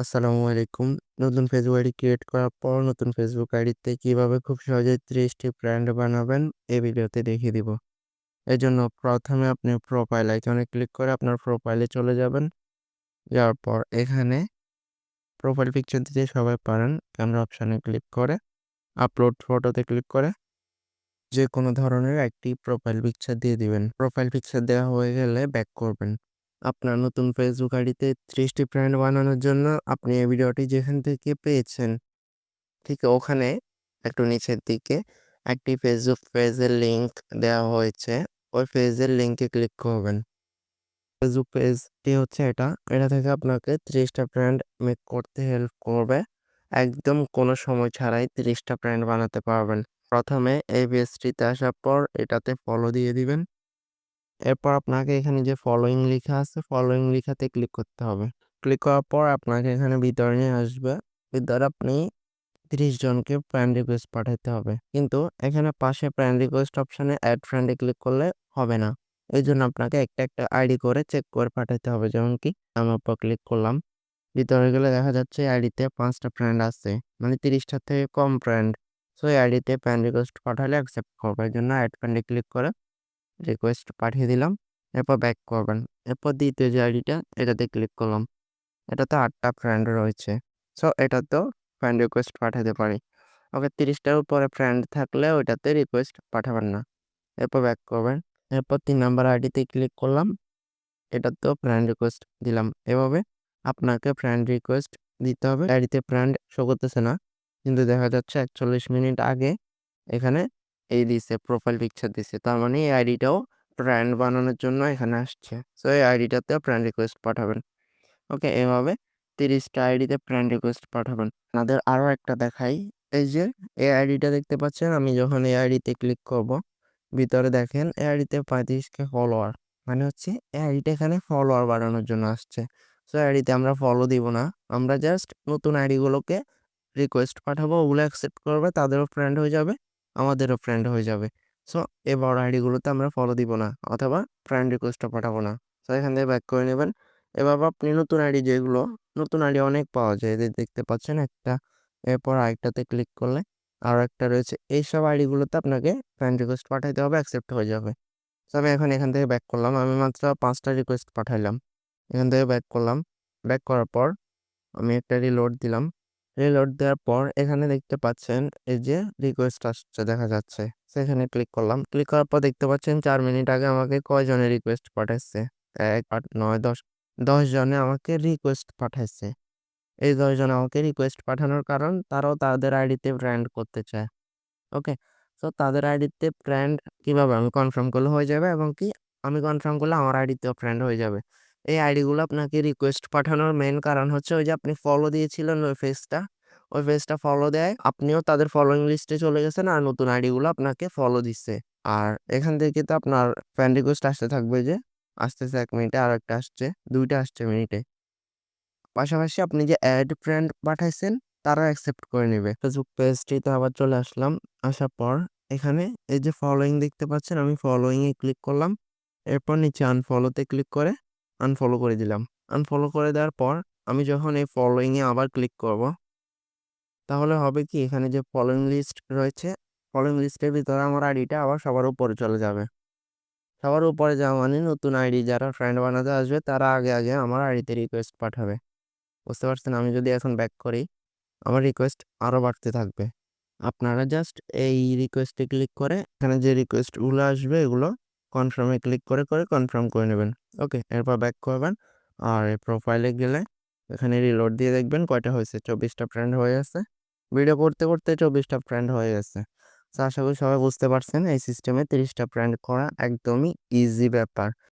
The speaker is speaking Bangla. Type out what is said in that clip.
আসসালামু আলাইকুম। নতুন ফেসবুক আইডি ক্রিয়েট করার পর নতুন ফেসবুক আইডিতে কীভাবে খুব সহজে ত্রিশটি ব্র্যান্ড বানাবেন, এই ভিডিওতে দেখিয়ে দিব। এর জন্য প্রথমে আপনি প্রোফাইল আইকনে ক্লিক করে আপনার প্রোফাইলে চলে যাবেন। যাওয়ার পর এখানে প্রোফাইল পিকচার দিতে সবাই পারেন। ক্যামেরা অপশানে ক্লিক করে আপলোড ফটোতে ক্লিক করে যে কোনো ধরনের একটি প্রোফাইল পিকচার দিয়ে দিবেন। প্রোফাইল পিকচার দেওয়া হয়ে গেলে ব্যাক করবেন। আপনার নতুন ফেসবুক আইডিতে ৩০ টি ফ্রেন্ড বানানোর জন্য আপনি এই ভিডিওটি যেখান থেকে পেয়েছেন। ঠিক ওখানে একটু নিচের দিকে একটি ফেসবুক পেজের লিঙ্ক দেওয়া হয়েছে। ওই পেজের লিঙ্কে ক্লিক করবেন। ফেসবুক পেজটি হচ্ছে এটা। এটা থেকে আপনাকে ৩০টা ফ্রেন্ড মেক করতে হেল্প করবে। একদম কোনো সময় ছাড়াই ৩০টা ফ্রেন্ড বানাতে পারবেন। প্রথমে এই পেজটিতে আসার পর এটাতে ফলো দিয়ে দিবেন। এরপর আপনাকে এখানে যে ফলোইং লেখা আছে ফলোয়িং লেখাতে ক্লিক করতে হবে। ক্লিক করার পর আপনাকে এখানে ভিতরে নিয়ে আসবে। ভিতরে আপনি তিরিশ জনকে ফ্রেন্ড রিকোয়েস্ট পাঠাতে হবে। কিন্তু এখানে পাশে ফ্রেন্ড রিকোয়েস্ট অপশানে অ্যাড ফ্রেন্ডে ক্লিক করলে হবে না। এই জন্য আপনাকে একটা একটা আইডি করে চেক করে পাঠাতে হবে। যেমন কি আমার উপর ক্লিক করলাম। ভিতরে গেলে দেখা যাচ্ছে আইডিতে পাঁচটা ফ্রেন্ড আছে। মানে তিরিশটা থেকে কম ফ্রেন্ড সো এই আইডিতে ফ্রেন্ড রিকোয়েস্ট পাঠালে অ্যাকসেপ্ট করবে। এই জন্য অ্যাড ফ্রেন্ডে ক্লিক করে রিকোয়েস্ট পাঠিয়ে দিলাম, এরপর ব্যাক করবেন। এরপর দ্বিতীয় যে আইডিটা এটাতে ক্লিক করলাম। এটাতে আটটা ফ্রেন্ড রয়েছে। সো এটাতেও ফ্রেন্ড রিকোয়েস্ট পাঠাতে পারি। ওকে, তিরিশটার উপরে ফ্রেন্ড থাকলে ওইটাতে রিকোয়েস্ট পাঠাবেন না। এরপর ব্যাক করবেন। এরপর তিন নাম্বার আইডিতে ক্লিক করলাম। এটাতেও ফ্রেন্ড রিকোয়েস্ট দিলাম। এভাবে আপনাকে ফ্রেন্ড রিকোয়েস্ট দিতে হবে। আইডিতে ফ্রেন্ড শো করতেছে না। কিন্তু দেখা যাচ্ছে একচল্লিশ মিনিট আগে এখানে এই দিছে প্রোফাইল পিকচার দিছে। তার মানে এই আইডিটাও ব্র্যান্ড বানানোর জন্য এখানে আসছে। সো এই আইডিটাতে ফ্রেন্ড রিকোয়েস্ট পাঠাবেন। ওকে এভাবে তিরিশটা আইডিতে ফ্রেন্ড রিকোয়েস্ট পাঠাবেন। আপনাদের আরও একটা দেখাই। এই যে, এই আইডিটা দেখতে পাচ্ছেন? আমি যখন এই আইডিতে ক্লিক করব, ভিতরে দেখেন, এই আইডিতে পঁয়ত্রিশকে ফলোয়ার মানে হচ্ছে, এই আইডিটা এখানে ফলোয়ার বাড়ানোর জন্য আসছে। সো আইডিতে আমরা ফলো দিব না। আমরা জাস্ট নতুন আইডিগুলোকে রিকোয়েস্ট পাঠাবো। ওগুলো অ্যাকসেপ্ট করবে, তাদেরও ফ্রেন্ড হয়ে যাবে। আমাদেরও ফ্রেন্ড হয়ে যাবে। সো এই বড় আইডিগুলোতে আমরা ফলো দিব না অথবা ফ্রেন্ড রিকোয়েস্টও পাঠাবো না। সো এখান থেকে ব্যাক করে নেবেন। এবার আপনি নতুন আইডি যেগুলো, নতুন আইডি অনেক পাওয়া যায়। এদের দেখতে পাচ্ছেন একটা, এরপর আরেকটাতে ক্লিক করলে আর একটা রয়েছে। এইসব আইডিগুলোতে আপনাকে ফ্রেন্ড রিকোয়েস্ট পাঠাইতে হবে অ্যাকসেপ্ট হয়ে যাবে। সো আমি এখন এখান থেকে ব্যাক করলাম। আমি মাত্র পাঁচটা রিকোয়েস্ট পাঠাইলাম। এখান থেকে ব্যাক করলাম। ব্যাক করার পর আমি একটা রিলোড দিলাম। রিলোড দেওয়ার পর এখানে দেখতে পাচ্ছেন, এই যে রিকোয়েস্ট আসছে, দেখা যাচ্ছে। সেখানে ক্লিক করলাম। ক্লিক করার পর দেখতে পাচ্ছেন, চার মিনিট আগে আমাকে কয়জনের রিকোয়েস্ট পাঠাচ্ছে এক, আট, নয়, দশ দশ জনে আমাকে রিকোয়েস্ট পাঠাচ্ছে এই দশজন আমাকে রিকোয়েস্ট পাঠানোর কারণ তারাও তাদের আইডিতে ফ্রেন্ড করতে চায়। ওকে তো তাদের আইডিতে ফ্রেন্ড কীভাবে আমি কনফার্ম করলে হয়ে যাবে এবং কি, আমি কনফার্ম করলে আমার আইডিতেও ফ্রেন্ড হয়ে যাবে। এই আইডিগুলো আপনাকে রিকোয়েস্ট পাঠানোর মেন কারণ হচ্ছে ওই যে আপনি ফলো দিয়েছিলেন ওই ফেসটা ওই ফেসটা ফলো দেয়, আপনিও তাদের ফলোয়িং লিস্টে চলে গেছেন আর নতুন আইডিগুলো আপনাকে ফলো দিচ্ছে। আর এখান থেকে তো আপনার ফ্রেন্ড রিকোয়েস্ট আসতে থাকবে যে, আসতেছে এক মিনিটে আর একটা আসছে, দুইটা আসছে মিনিটে পাশাপাশি আপনি যে অ্যাড ফ্রেন্ড পাঠাইছেন তারা অ্যাকসেপ্ট করে নেবে। ফেসবুক পেজটিতে আবার চলে আসলাম, আসার পর এখানে এই যে ফলোয়িং দেখতে পাচ্ছেন, আমি ফলোয়িংয়ে ক্লিক করলাম। এরপর নিচে আনফলোতে ক্লিক করে আনফলো করে দিলাম। আনফলো করে দেওয়ার পর আমি যখন এই ফলোয়িংয়ে আবার ক্লিক করব, তাহলে হবে কি? এখানে যে ফলোয়িং লিস্ট রয়েছে ফলোয়িং লিস্টের ভিতরে আমার আইডিটা আবার সবার উপরে চলে যাবে। সবার উপরে যাওয়া মানে নতুন আইডি যারা ফ্রেন্ড বানাতে আসবে, তারা আগে আগে আমার আইডিতে রিকোয়েস্ট পাঠাবে। বুঝতে পারছেন? আমি যদি এখন ব্যাক করি, আমার রিকোয়েস্ট আরও বাড়তে থাকবে। আপনারা জাস্ট এই রিকোয়েস্টে ক্লিক করে, এখানে যে রিকোয়েস্টগুলো আসবে, এগুলো কনফার্মে ক্লিক করে করে কনফার্ম করে নেবেন। ওকে এরপর ব্যাক করবেন। আর প্রোফাইলে গেলে এখানে রিলোড দিয়ে দেখবেন কয়টা হয়েছে। চব্বিশটা ফ্রেন্ড হয়ে গেছে। ভিডিও করতে করতে চব্বিশটা ফ্রেন্ড হয়ে গেছে। তো আশা করি সবাই বুঝতে পারছেন, এই সিস্টেমে তিরিশটা ফ্রেন্ড করা একদমই ইজি ব্যাপার।